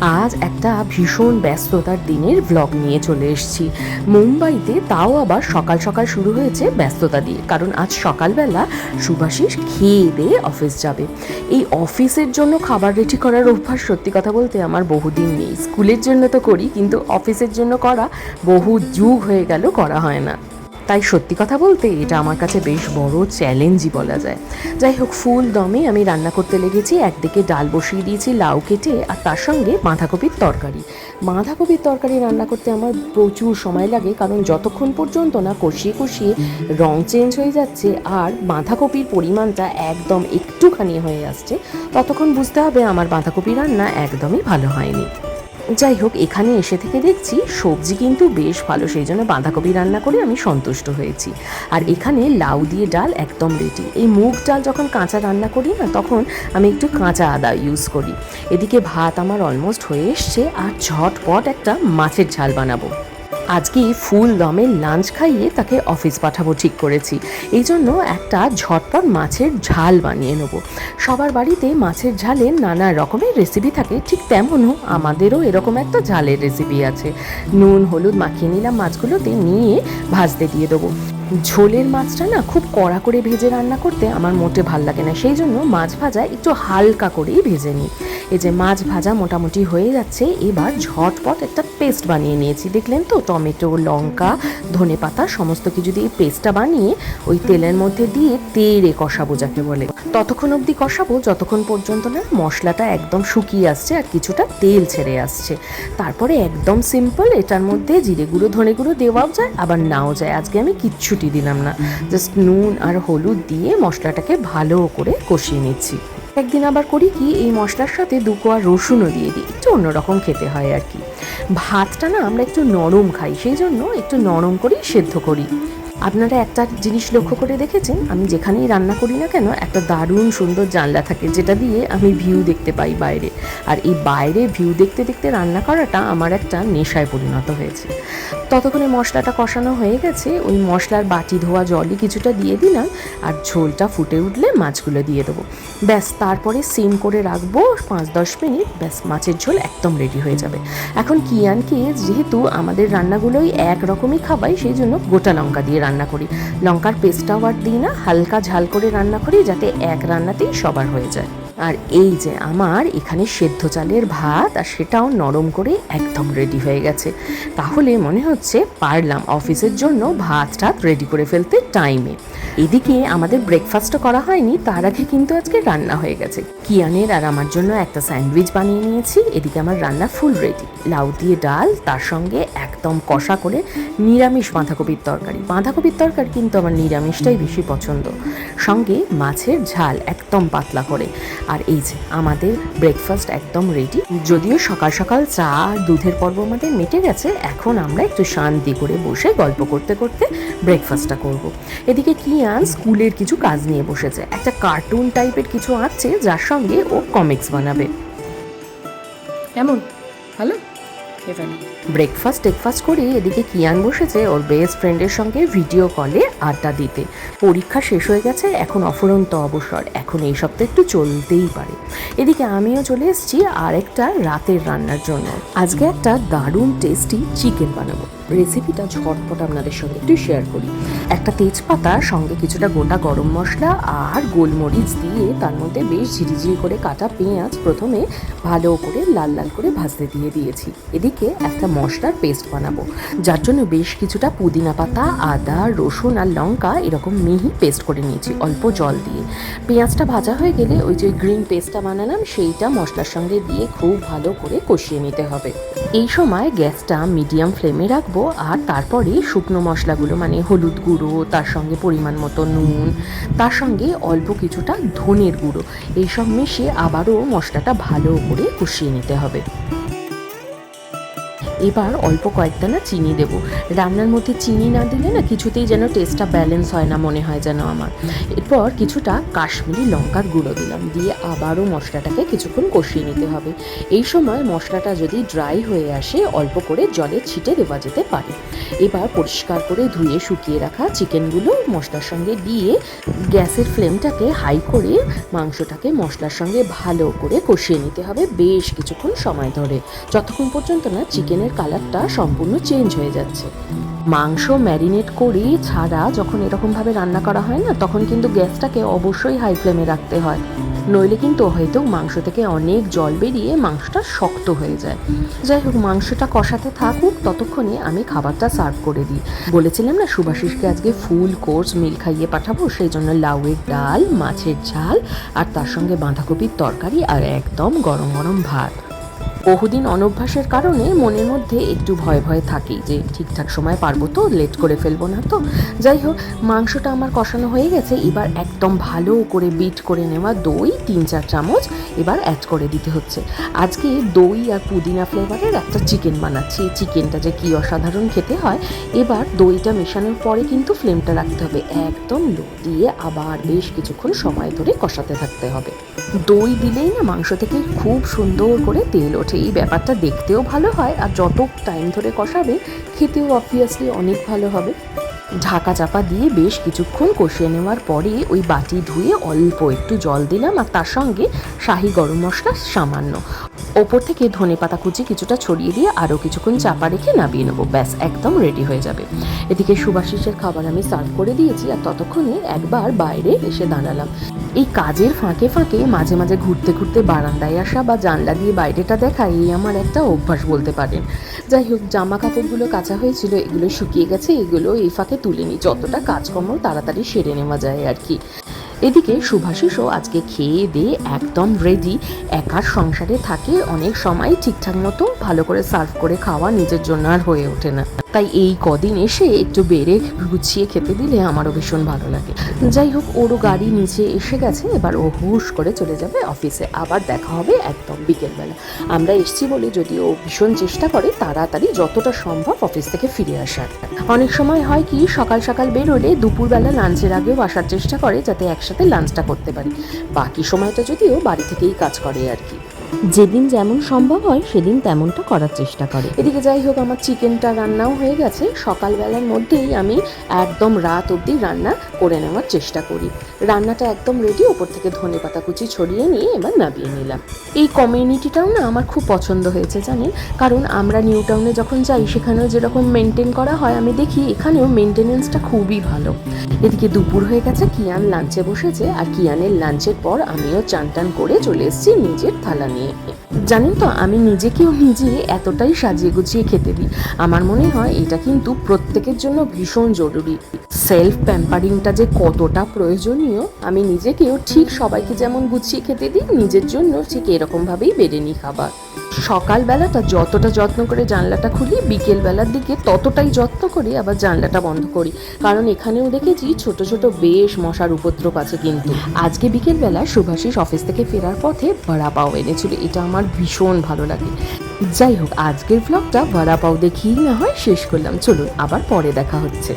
আজ একটা ভীষণ ব্যস্ততার দিনের ব্লগ নিয়ে চলে এসেছি। মুম্বাইতে তাও আবার সকাল সকাল শুরু হয়েছে ব্যস্ততা দিয়ে, কারণ আজ সকালবেলা সুভাষিস খেয়ে দিয়ে অফিস যাবে। এই অফিসের জন্য খাবার রেডি করার অভ্যাস সত্যি কথা বলতে আমার বহুদিন নেই। স্কুলের জন্য তো করি, কিন্তু অফিসের জন্য করা বহু যুগ হয়ে গেল, করা হয় না। তাই সত্যি কথা বলতে এটা আমার কাছে বেশ বড় চ্যালেঞ্জই বলা যায়। যাই হোক, ফুল দমে আমি রান্না করতে লেগেছি, একদিকে ডাল বসিয়ে দিয়েছি, লাউ কেটে, আর তার সঙ্গে বাঁধাকপির তরকারি। বাঁধাকপির তরকারি রান্না করতে আমার প্রচুর সময় লাগে, কারণ যতক্ষণ পর্যন্ত না কষিয়ে কষিয়ে রং চেঞ্জ হয়ে যাচ্ছে আর বাঁধাকপির পরিমাণটা একদম একটুখানি হয়ে আসছে, ততক্ষণ বুঝতে হবে আমার বাঁধাকপি রান্না একদমই ভালো হয়নি। যাই হোক, এখানে এসে থেকে দেখছি সবজি কিন্তু বেশ ভালো। সেই জন্য বাঁধাকপি রান্না করে আমি সন্তুষ্ট হয়েছি। আর এখানে লাউ দিয়ে ডাল একদম রেডি এই মুগ ডাল যখন কাঁচা রান্না করি না, তখন আমি একটু কাঁচা আদা ইউজ করি। এদিকে ভাত আমার অলমোস্ট হয়ে এসছে, আর ঝটপট একটা মাছের ঝাল বানাবো। আজকে ফুল দমে লাঞ্চ খাইয়ে তাকে অফিস পাঠাবো, ঠিক করেছি। এই জন্য একটা ঝটপট মাছের ঝাল বানিয়ে নেব। সবার বাড়িতে মাছের ঝালে নানা রকমের রেসিপি থাকে, ঠিক তেমনও আমাদেরও এরকম একটা ঝালের রেসিপি আছে। নুন, হলুদ মাখিয়ে নিলাম মাছগুলোতে, নিয়ে ভাজতে দিয়ে দেবো। ঝোলের মাছটা না খুব কড়া করে ভেজে রান্না করতে আমার মোটে ভালো লাগে না। সেই জন্য মাছ ভাজা একটু হালকা করেই ভেজে নিই। এই যে মাছ ভাজা মোটামুটি হয়ে যাচ্ছে, এবার ঝটপট একটা পেস্ট বানিয়ে নিয়েছি। দেখলেন তো, টমেটো, লঙ্কা, ধনে পাতা, সমস্ত কিছু দিয়ে পেস্টটা বানিয়ে ওই তেলের মধ্যে দিয়ে তেড়ে কষাবো যাকে বলে। ততক্ষণ অবধি কষাবো, যতক্ষণ পর্যন্ত না মশলাটা একদম শুকিয়ে আসছে আর কিছুটা তেল ছেড়ে আসছে। তারপরে একদম সিম্পল এটার মধ্যে জিরে গুঁড়ো, ধনে গুঁড়ো দেওয়াও যায়, আবার নাও যায়। আজকে আমি কিচ্ছুটি দিলাম না। জাস্ট নুন আর হলুদ দিয়ে মশলাটাকে ভালো করে কষিয়ে নিচ্ছি। একদিন আবার করি কি, এই মশলার সাথে দু কোয়া রসুনও দিয়ে দিই। একটু অন্যরকম খেতে হয় আর কি। ভাতটা না আমরা একটু নরম খাই, সেই জন্য একটু নরম করেই সেদ্ধ করি। আপনারা একটা জিনিস লক্ষ্য করে দেখেছেন? আমি যেখানেই রান্না করি না কেন, একটা দারুণ সুন্দর জানলা থাকে, যেটা দিয়ে আমি ভিউ দেখতে পাই বাইরে। আর এই বাইরে ভিউ দেখতে দেখতে রান্না করাটা আমার একটা নেশায় পরিণত হয়েছে। ততক্ষণে মশলাটা কষানো হয়ে গেছে, ওই মশলার বাটি ধোয়া জলই কিছুটা দিয়ে দিলাম, আর ঝোলটা ফুটে উঠলে মাছগুলো দিয়ে দেবো। ব্যাস, তারপরে সিম করে রাখব পাঁচ দশ মিনিট, ব্যাস, মাছের ঝোল একদম রেডি হয়ে যাবে। এখন কিয়ানকে যেহেতু আমাদের রান্নাগুলোই এক রকমই খাবাই সেই জন্য গোটা লঙ্কা দিয়ে রান্না করি। লঙ্কার পেস্টটাও আর দিই না, হালকা ঝাল করে রান্না করি যাতে এক রান্নাতেই সবার হয়ে যায়। আর এই যে আমার এখানে সেদ্ধ চালের ভাত, আর সেটাও নরম করে একদম রেডি হয়ে গেছে। তাহলে মনে হচ্ছে পারলাম অফিসের জন্য ভাত টাত রেডি করে ফেলতে টাইমে এদিকে আমাদের ব্রেকফাস্টও করা হয়নি, তার আগে কিন্তু আজকে রান্না হয়ে গেছে। কিয়ানের আর আমার জন্য একটা স্যান্ডউইচ বানিয়ে নিয়েছি, এদিকে আমার রান্না ফুল রেডি লাউ দিয়ে ডাল, তার সঙ্গে একদম কষা করে নিরামিষ বাঁধাকপির তরকারি। বাঁধাকপির তরকারি কিন্তু আমার নিরামিষটাই বেশি পছন্দ। সঙ্গে মাছের ঝাল একদম পাতলা করে। আর এই যে আমাদের ব্রেকফাস্ট একদম রেডি যদিও সকাল সকাল চা দুধের পর্ব আমাদের মেটে গেছে, এখন আমরা একটু শান্তি করে বসে গল্প করতে করতে ব্রেকফাস্টটা করব। এদিকে কিয়ান স্কুলের কিছু কাজ নিয়ে বসেছে। একটা কার্টুন টাইপের কিছু আছে যার সঙ্গে ও কমিক্স বানাবে। কেমন? ভালো? ব্রেকফাস্ট টেকফাস্ট করে এদিকে কিয়ান বসেছে ওর বেস্ট ফ্রেন্ডের সঙ্গে ভিডিও কলে আড্ডা দিতে। পরীক্ষা শেষ হয়ে গেছে, এখন অফুরন্ত অবসর। এখন এই সপ্তাহে একটু চলতেই পারে। এদিকে আমিও চলে এসেছি আর একটা রাতের রান্নার জন্য। আজকে একটা দারুণ টেস্টি চিকেন বানাবো। রেসিপিটা ঝটপট আপনাদের সঙ্গে একটু শেয়ার করি। একটা তেজপাতা, সঙ্গে কিছুটা গোটা গরম মশলা আর গোলমরিচ দিয়ে তার মধ্যে বেশ ঝিরিঝিরি করে কাটা পেঁয়াজ প্রথমে ভালো করে লাল লাল করে ভাজতে দিয়ে দিয়েছি। এদিকে একটা মশলার পেস্ট বানাবো। যার জন্য বেশ কিছুটা পুদিনা পাতা, আদা, রসুন আর লঙ্কা এরকম মিহি পেস্ট করে নিয়েছি অল্প জল দিয়ে। পেঁয়াজটা ভাজা হয়ে গেলে ওই যে গ্রিন পেস্টটা বানালাম, সেইটা মশলার সঙ্গে দিয়ে খুব ভালো করে কষিয়ে নিতে হবে। এই সময় গ্যাসটা মিডিয়াম ফ্লেমে রাখব আর তারপরে শুকনো মশলাগুলো মানে হলুদ গুঁড়ো, তার সঙ্গে পরিমাণ মতো নুন, তার সঙ্গে অল্প কিছুটা ধনের গুঁড়ো, এইসব মিশিয়ে আবারও মশলাটা ভালো করে কষিয়ে নিতে হবে। এবার অল্প কয়েকটা না চিনি দেব। রান্নার মধ্যে চিনি না দিলে না কিছুতেই যেন টেস্টটা ব্যালেন্স হয় না মনে হয় যেন আমার। এরপর কিছুটা কাশ্মীরি লঙ্কার গুঁড়ো দিলাম, দিয়ে আবারও মশলাটাকে কিছুক্ষণ কষিয়ে নিতে হবে। এই সময় মশলাটা যদি ড্রাই হয়ে আসে, অল্প করে জলে ছিটে দেওয়া যেতে পারে। এবার পরিষ্কার করে ধুয়ে শুকিয়ে রাখা চিকেনগুলো মশলার সঙ্গে দিয়ে গ্যাসের ফ্লেমটাকে হাই করে মাংসটাকে মশলার সঙ্গে ভালো করে কষিয়ে নিতে হবে বেশ কিছুক্ষণ সময় ধরে। যতক্ষণ পর্যন্ত না চিকেনের কালারটা সম্পূর্ণ চেঞ্জ হয়ে যাচ্ছে। মাংস ম্যারিনেট করে ছাড়া যখন এরকমভাবে রান্না করা হয় না, তখন কিন্তু গ্যাসটাকে অবশ্যই হাই ফ্লেমে রাখতে হয়। নইলে কিন্তু হয়তো মাংস থেকে অনেক জল বেরিয়ে মাংসটা শক্ত হয়ে যায়। যাই হোক, মাংসটা কষাতে থাকুক, ততক্ষণে আমি খাবারটা সার্ভ করে দিই। বলেছিলাম না, সুভাষিসকে আজকে ফুল কোর্স মিল খাইয়ে পাঠাবো, সেই জন্য লাউয়ের ডাল, মাছের ঝাল আর তার সঙ্গে বাঁধাকপির তরকারি আর একদম গরম গরম ভাত। বহুদিন অনভ্যাসের কারণে মনের মধ্যে একটু ভয় ভয় থাকেই যে ঠিকঠাক সময় পারব তো, লেট করে ফেলব না তো। যাই হোক, মাংসটা আমার কষানো হয়ে গেছে, এবার একদম ভালো করে বিট করে নেওয়া দই, তিন চার চামচ, এবার অ্যাড করে দিতে হচ্ছে। আজকে দই আর পুদিনা ফ্লেভারের একটা চিকেন বানাচ্ছি, এই চিকেনটা যে কী অসাধারণ খেতে হয়। এবার দইটা মেশানোর পরে কিন্তু ফ্লেমটা রাখতে হবে, একদম লো দিয়ে আবার বেশ কিছুক্ষণ সময় ধরে কষাতে থাকতে হবে। দই দিলেই না মাংস থেকে খুব সুন্দর করে তেল ওঠে। এই ব্যাপারটা দেখতেও ভালো হয় আর যত টাইম ধরে কষাবে, খেতেও অবভিয়াসলি অনেক ভালো হবে। ঢাকা চাপা দিয়ে বেশ কিছুক্ষণ কষিয়ে নেওয়ার পরে ওই বাটি ধুয়ে অল্প একটু জল দিলাম আর তার সঙ্গে শাহি গরম মশলা সামান্য। ওপর থেকে ধনে পাতা কুচি কিছুটা ছড়িয়ে দিয়ে আরও কিছুক্ষণ চাপা রেখে নামিয়ে নেব। ব্যাস, একদম রেডি হয়ে যাবে। এদিকে সুভাষিসের খাবার আমি সার্ভ করে দিয়েছি আর ততক্ষণে একবার বাইরে এসে দাঁড়ালাম। এই কাজের ফাঁকে ফাঁকে মাঝে মাঝে ঘুরতে ঘুরতে বারান্দায় আসা বা জানলা দিয়ে বাইরেটা দেখা, এই আমার একটা অভ্যাস বলতে পারেন। যাই হোক জামা কাপড়গুলো কাঁচা হয়েছিল, এগুলো শুকিয়ে গেছে, এগুলো এই ফাঁকে তুলে নিই। যতটা কাজকর্ম তাড়াতাড়ি সেরে নেওয়া যায় আর কি। এদিকে সুভাষিসও আজকে খেয়ে দিয়ে একদম রেডি একার সংসারে থাকে, অনেক সময় ঠিকঠাক মতো ভালো করে সার্ভ করে খাওয়া নিজের জন্য আর হয়ে ওঠে না। তাই এই কদিন এসে একটু বেড়ে গুছিয়ে খেতে দিলে আমারও ভীষণ ভালো লাগে। যাই হোক, ওরও গাড়ি নিচে এসে গেছে, এবার ও হুশ করে চলে যাবে অফিসে। আবার দেখা হবে একদম বিকেলবেলা। আমরা এসছি বলে যদি ও ভীষণ চেষ্টা করে, তাড়াতাড়ি যতটা সম্ভব অফিস থেকে ফিরে আসার। অনেক সময় হয় কি, সকাল সকাল বেরোলে দুপুরবেলা লাঞ্চের আগেও আসার চেষ্টা করে, যাতে একসাথে লাঞ্চটা করতে পারি। বাকি সময়টা যদিও বাড়ি থেকেই কাজ করে আর কি। যেদিন যেমন সম্ভব হয়, সেদিন তেমনটা করার চেষ্টা করে। এদিকে যাই হোক, আমার চিকেনটা রান্নাও হয়ে গেছে। সকালবেলার মধ্যেই আমি একদম রাত অবধি রান্না করে নেওয়ার চেষ্টা করি। রান্নাটা একদম রেডি ওপর থেকে ধনে পাতা কুচি ছড়িয়ে নিয়ে এবার নামিয়ে নিলাম। এই কমিউনিটিটাও না আমার খুব পছন্দ হয়েছে, জানেন? কারণ আমরা নিউ টাউনে যখন যাই, সেখানেও যেরকম মেনটেন করা হয়, আমি দেখি এখানেও মেনটেনেন্সটা খুবই ভালো। এদিকে দুপুর হয়ে গেছে, কিয়ান লাঞ্চে বসেছে, আর কিয়ানের লাঞ্চের পর আমিও চান টান করে চলে এসেছি নিজের থালা নিয়ে। জানেন তো, আমি নিজেকেও নিজে এতটাই সাজিয়ে গুছিয়ে খেতে দিই। আমার মনে হয় এটা কিন্তু প্রত্যেকের জন্য ভীষণ জরুরি। সেলফ প্যাম্পারিংটা যে কতটা প্রয়োজনীয়, আমি নিজেকেও ঠিক সবাইকে যেমন গুছিয়ে খেতে দিই, নিজের জন্য ঠিক এরকমভাবেই বেড়ে নিই খাবার। সকালবেলাটা যতটা যত্ন করে জানলাটা খুলি, বিকেলবেলার দিকে ততটাই যত্ন করে আবার জানলাটা বন্ধ করি। কারণ এখানেও দেখেছি ছোট ছোট বেশ মশার উপদ্রব আছে কিন্তু। আজকে বিকেলবেলা সুভাষিস অফিস থেকে ফেরার পথে বড়া পাও এনেছিল। এটা আমার ভীষণ ভালো লাগে। যাই হোক, আজকের ব্লগটা বড়া পাও দেখিয়েই না হয় শেষ করলাম। চলুন আবার পরে দেখা হচ্ছে।